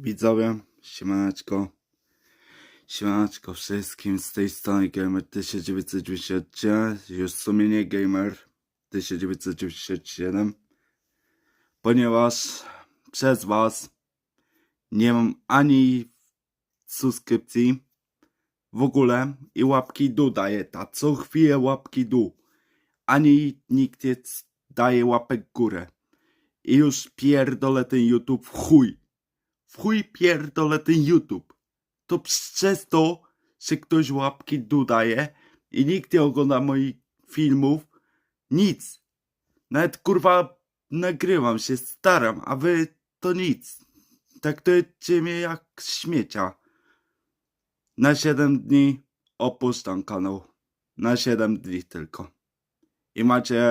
Widzowie, siemaneczko. Siemaneczko wszystkim, z tej strony Gamer 1999, już w sumie nie Gamer 1997, ponieważ przez was nie mam ani subskrypcji w ogóle i łapki dół daje ta, co chwilę łapki dół, ani nikt nie daje łapek górę. I już pierdolę ten YouTube chuj. W chuj pierdolę ten YouTube. To przez to, że ktoś łapki dół daje i nikt nie ogląda moich filmów. Nic. Nawet kurwa nagrywam się, staram, a wy to nic. Traktujecie mnie jak śmiecia. Na 7 dni opuszczam kanał. Na 7 dni tylko. I macie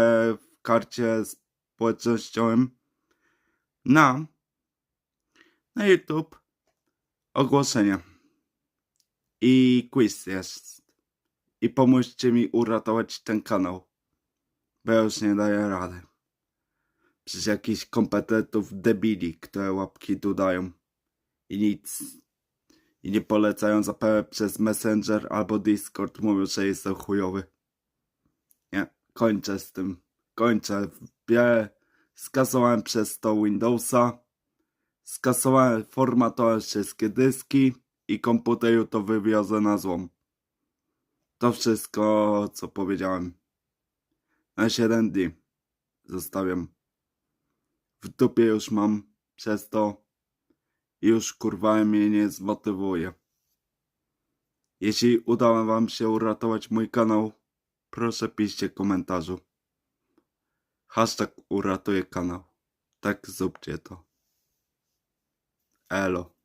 w karcie społecznościowym na na YouTube ogłoszenie. I quiz jest. I pomóżcie mi uratować ten kanał. Bo ja już nie daję rady. Przez jakichś kompetentów debili, które łapki dodają. I nic. I nie polecają zapewne przez Messenger albo Discord. Mówią, że jestem chujowy. Nie, kończę z tym. Kończę. Ja skasowałem przez to Windowsa. Skasowałem, formatowałem wszystkie dyski i komputer to wywiozę na złom. To wszystko, co powiedziałem. Na 7 dni zostawiam. W dupie już mam przez to już kurwa mnie nie zmotywuje. Jeśli udało wam się uratować mój kanał, proszę piszcie w komentarzu. Hashtag uratuje kanał. Tak zróbcie to. Hello.